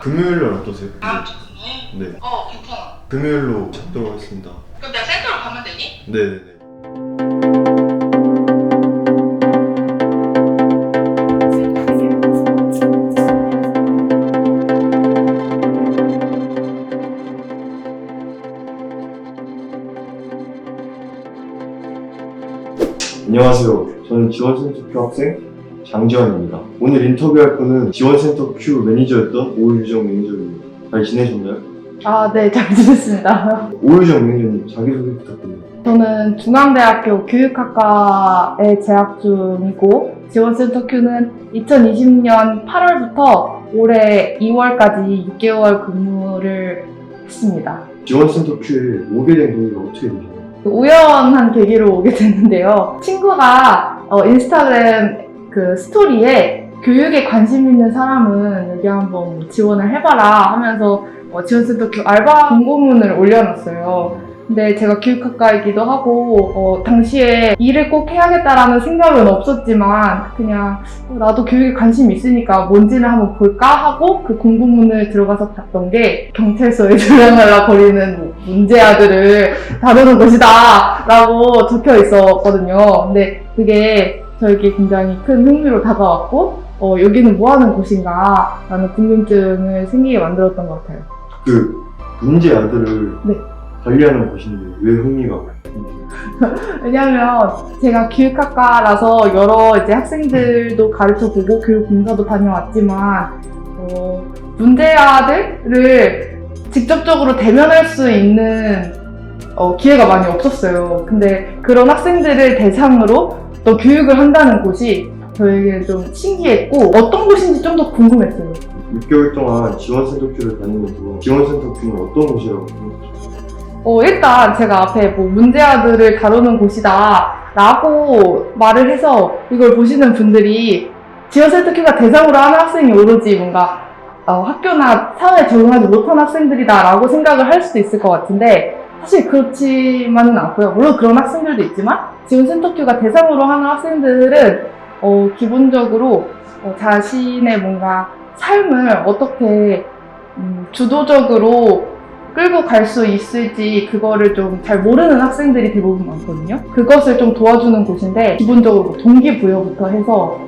금요일 날 어떠세요? 다음 주 금요일? 네. 어, 괜찮아. 금요일로 잡도록 하겠습니다. 그럼 내가 센터로 가면 되니? 네네네. 안녕하세요. 저는 지원센터 Q 학생 장지환입니다. 오늘 인터뷰할 분은 지원센터 Q 매니저였던 오유정 매니저입니다. 잘 지내셨나요? 아, 네, 잘 지냈습니다. 오유정 매니저님 자기소개 부탁드립니다. 저는 중앙대학교 교육학과에 재학 중이고, 지원센터 Q는 2020년 8월부터 올해 2월까지 6개월 근무를 했습니다. 지원센터 Q에 오게 된 계기가 어떻게 되셨나요? 우연한 계기로 오게 됐는데요. 친구가 어, 인스타그램 그 스토리에 교육에 관심 있는 사람은 여기 한번 지원을 해봐라 하면서 어, 지원센터 교 알바 공고문을 올려놨어요. 근데 제가 교육학과이기도 하고 어, 당시에 일을 꼭 해야겠다라는 생각은 없었지만 그냥 어, 나도 교육에 관심 있으니까 뭔지는 한번 볼까 하고 그 공고문을 들어가서 봤던 게 경찰서에 들어가라 거리는 뭐 문제 아들을 다루는 곳이다 라고 적혀 있었거든요. 근데 그게 저에게 굉장히 큰 흥미로 다가왔고 어, 여기는 뭐 하는 곳인가 라는 궁금증을 생기게 만들었던 것 같아요. 그 문제 아들을 네. 관리하는 곳인데 왜 흥미가 가요? 왜냐면 제가 교육학과라서 여러 이제 학생들도 가르쳐 보고 교육 공사도 다녀왔지만 어, 문제 아들을 직접적으로 대면할 수 있는 어, 기회가 많이 없었어요. 근데 그런 학생들을 대상으로 또 교육을 한다는 곳이 저에게 좀 신기했고 어떤 곳인지 좀 더 궁금했어요. 6개월 동안 지원센터 Q를 다니면서 지원센터 Q는 어떤 곳이라고 생각하세요? 어, 일단 제가 앞에 뭐 문제아들을 다루는 곳이다 라고 말을 해서 이걸 보시는 분들이 지원센터큐가 대상으로 하는 학생이 오로지 뭔가 어, 학교나 사회에 적응하지 못한 학생들이다 라고 생각을 할 수도 있을 것 같은데 사실 그렇지만은 않고요. 물론 그런 학생들도 있지만 지원 센터큐가 대상으로 하는 학생들은 어, 기본적으로 어, 자신의 뭔가 삶을 어떻게 음, 주도적으로 끌고 갈 수 있을지 그거를 좀 잘 모르는 학생들이 대부분 많거든요. 그것을 좀 도와주는 곳인데 기본적으로 뭐 동기부여부터 해서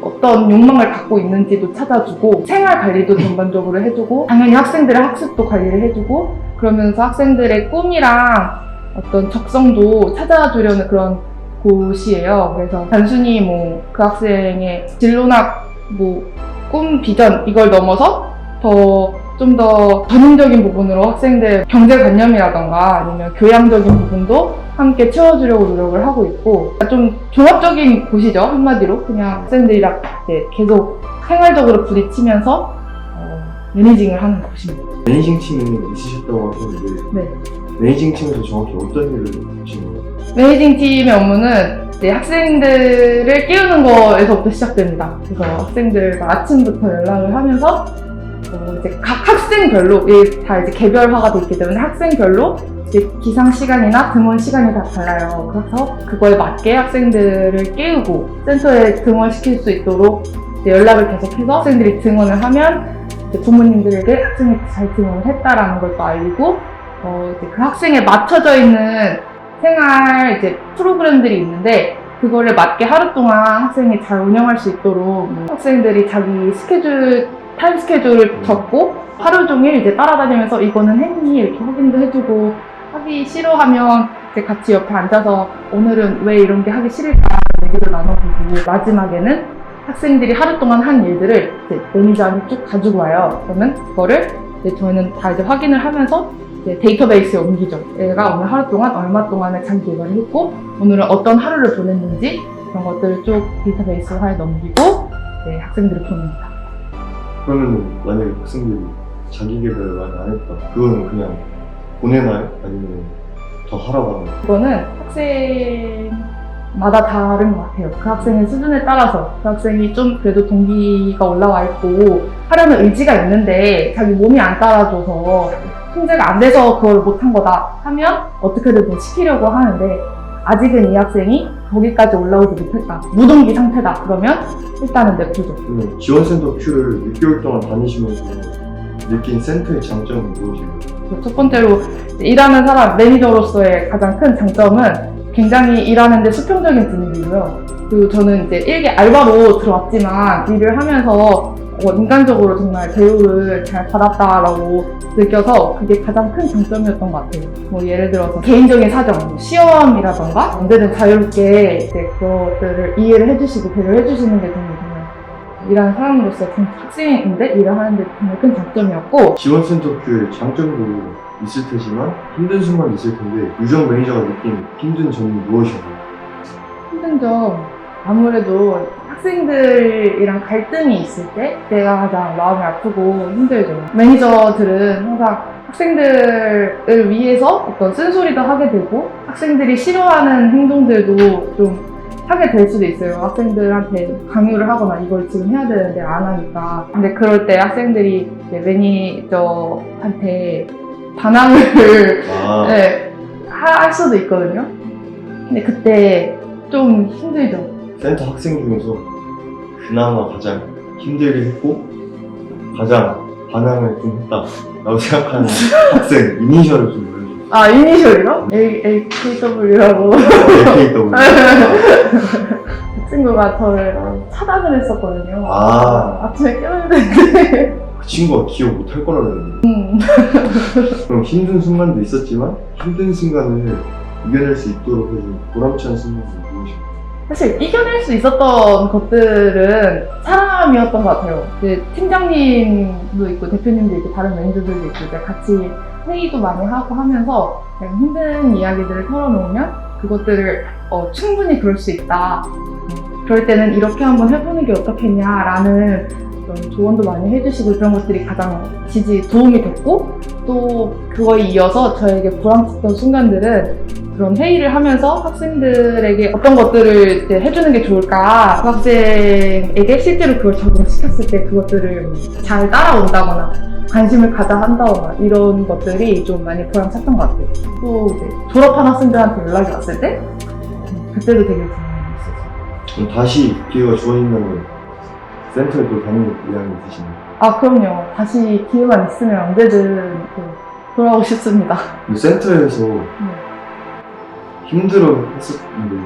어떤 욕망을 갖고 있는지도 찾아주고 생활 관리도 전반적으로 해주고 당연히 학생들의 학습도 관리를 해주고 그러면서 학생들의 꿈이랑 어떤 적성도 찾아주려는 그런 곳이에요. 그래서 단순히 뭐 그 학생의 진로나 뭐 꿈, 비전 이걸 넘어서 더 좀 더 전인적인 부분으로 학생들 경제관념이라던가 아니면 교양적인 부분도 함께 채워주려고 노력을 하고 있고 좀 종합적인 곳이죠 한마디로 그냥 학생들이랑 이제 계속 생활적으로 부딪히면서 어, 매니징을 하는 곳입니다. 매니징 팀이 있으셨다고 하셨는데 네. 매니징 팀에서 정확히 어떤 일을 하시는 거예요? 매니징 팀의 업무는 이제 학생들을 끼우는 거에서부터 시작됩니다. 그래서 학생들과 아침부터 연락을 하면서 어, 이제 각 학생별로 다 이제 개별화가 돼 있기 때문에 학생별로 이제 기상 시간이나 등원 시간이 다 달라요. 그래서 그거에 맞게 학생들을 깨우고 센터에 등원시킬 수 있도록 이제 연락을 계속해서 학생들이 등원을 하면 이제 부모님들에게 학생이 잘 등원을 했다라는 걸 또 알리고 어, 그 학생에 맞춰져 있는 생활 이제 프로그램들이 있는데 그거를 맞게 하루 동안 학생이 잘 운영할 수 있도록 뭐 학생들이 자기 스케줄 타임 스케줄을 적고 하루 종일 이제 따라다니면서 이거는 했니 이렇게 확인도 해주고 하기 싫어하면 이제 같이 옆에 앉아서 오늘은 왜 이런 게 하기 싫을까 얘기를 나눠보고 마지막에는 학생들이 하루 동안 한 일들을 매니저한테 쭉 가지고 와요. 그러면 그거를 이제 저희는 다 이제 확인을 하면서 이제 데이터베이스에 옮기죠. 얘가 오늘 하루 동안 얼마 동안을 자기 개발을 했고 오늘은 어떤 하루를 보냈는지 그런 것들을 쭉 데이터베이스화에 넘기고 이제 학생들을 보냅니다. 그러면 만약에 학생들이 자기 개발을 많이 안 했다 그거는 그냥 보내나요? 아니면 더 하라고 하나요? 그거는 학생 마다 다른 것 같아요. 그 학생의 수준에 따라서 그 학생이 좀 그래도 동기가 올라와 있고 하려는 의지가 있는데 자기 몸이 안 따라줘서 통제가 안 돼서 그걸 못한 거다 하면 어떻게든 좀 시키려고 하는데 아직은 이 학생이 거기까지 올라오지 못했다. 무동기 상태다. 그러면 일단은 냅두죠. 그러면 지원센터 Q를 6개월 동안 다니시면서 느낀 센터의 장점은 무엇인가요? 첫 번째로 일하는 사람 매니저로서의 가장 큰 장점은 굉장히 일하는데 수평적인 분위기고요. 그리고 저는 이제 일개 알바로 들어왔지만 일을 하면서 어, 인간적으로 정말 대우를 잘 받았다라고 느껴서 그게 가장 큰 장점이었던 것 같아요. 뭐 예를 들어서 개인적인 사정, 뭐 시험이라던가 언제든 자유롭게 이제 그것들을 이해를 해주시고 배려를 해주시는 게 저는 정말 일하는 사람으로서 좀 학생인데 일을 하는데 정말 큰 장점이었고 지원센터 큐의 장점도 있을 테지만 힘든 순간도 있을 텐데 유정 매니저가 느낀 힘든 점이 무엇인가요? 힘든 점 아무래도 학생들이랑 갈등이 있을 때 내가 가장 마음이 아프고 힘들죠. 매니저들은 항상 학생들을 위해서 어떤 쓴소리도 하게 되고 학생들이 싫어하는 행동들도 좀 하게 될 수도 있어요. 학생들한테 강요를 하거나 이걸 지금 해야 되는데 안 하니까. 근데 그럴 때 학생들이 매니저한테 반항을 아, 네, 하- 할 수도 있거든요. 근데 그때 좀 힘들죠. 센터 학생 중에서 그나마 가장 힘들게 했고 가장 반항을 좀 했다라고 생각하는 학생 이니셜을 좀 보여주세요. 아, 이니셜이요? A, AKW라고. LKW. 그 친구가 저를 차단을 했었거든요. 아. 아침에 깨웠는데. 그 친구가 기억 못 할 거라고 했는데 음. 그럼 힘든 순간도 있었지만 힘든 순간을 이겨낼 수 있도록 해준 보람찬 순간은 무엇인가요? 사실 이겨낼 수 있었던 것들은 사람이었던 것 같아요. 이제 팀장님도 있고 대표님도 있고 다른 매니저들도 있고 이제 같이 회의도 많이 하고 하면서 그냥 힘든 이야기들을 털어놓으면 그것들을 어, 충분히 그럴 수 있다. 음, 그럴 때는 이렇게 한번 해보는 게 어떻겠냐라는 그런 조언도 많이 해주시고 그런 것들이 가장 지지 도움이 됐고 또 그거에 이어서 저에게 보람찼던 순간들은 그런 회의를 하면서 학생들에게 어떤 것들을 해주는 게 좋을까 그 학생에게 실제로 그걸 적용시켰을 때 그것들을 잘 따라온다거나 관심을 가져 한다거나 이런 것들이 좀 많이 보람찼던 것 같아요. 또 이제 졸업한 학생들한테 연락이 왔을 때 음, 그때도 되게 좋은 있었어요. 그럼 다시 기회가 주어진다면 센터에 또 다니는 의향이 있으신가요? 아 그럼요. 다시 기회가 있으면 언제든 또 돌아오고 싶습니다. 이 센터에서 힘들어 했었는데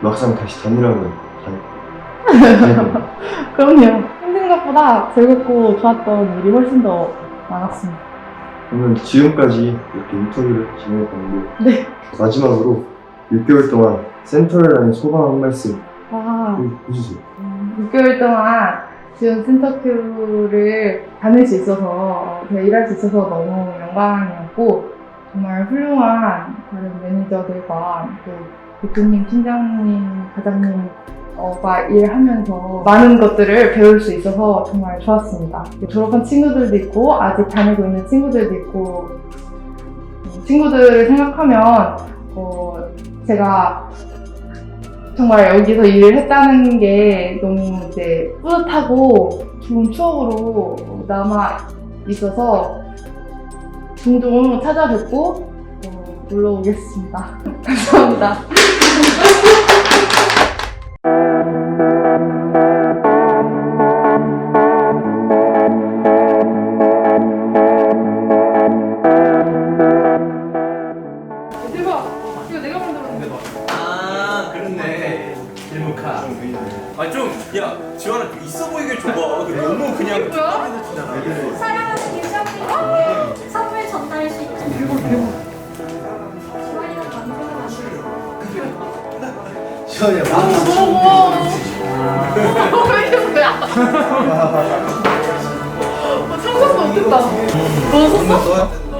막상 다시 다니라면 다- 다닐 건가요? 그럼요. 힘든 것보다 즐겁고 좋았던 일이 훨씬 더 많았습니다. 그러면 지금까지 이렇게 인터뷰를 진행해 봤는데 네. 마지막으로 6개월 동안 센터에 다닌 소감 한 말씀 아. 해주세요. 6개월 동안 지원 센터큐를 다닐 수 있어서 어, 일할 수 있어서 너무 영광이었고 정말 훌륭한 다른 매니저들과 또 대표님, 팀장님, 과장님과 일하면서 많은 것들을 배울 수 있어서 정말 좋았습니다. 졸업한 친구들도 있고 아직 다니고 있는 친구들도 있고 음, 친구들을 생각하면 어, 제가 정말 여기서 일을 했다는 게 너무 이제 뿌듯하고 좋은 추억으로 남아 있어서 종종 찾아뵙고 어, 놀러 오겠습니다. 감사합니다. 일무카 아 좀 야 지원아 좀 있어 보이게 줘봐 그 너무 그냥 뭐야? 주잖아 사랑하는 유정이 선물 전달할 수 있는 대박 대박. 주말이랑 방송을 만들어 지원이야 너무 고마워. 왜 이게 뭐야? 어, 상상도 못했다. 너 썼어?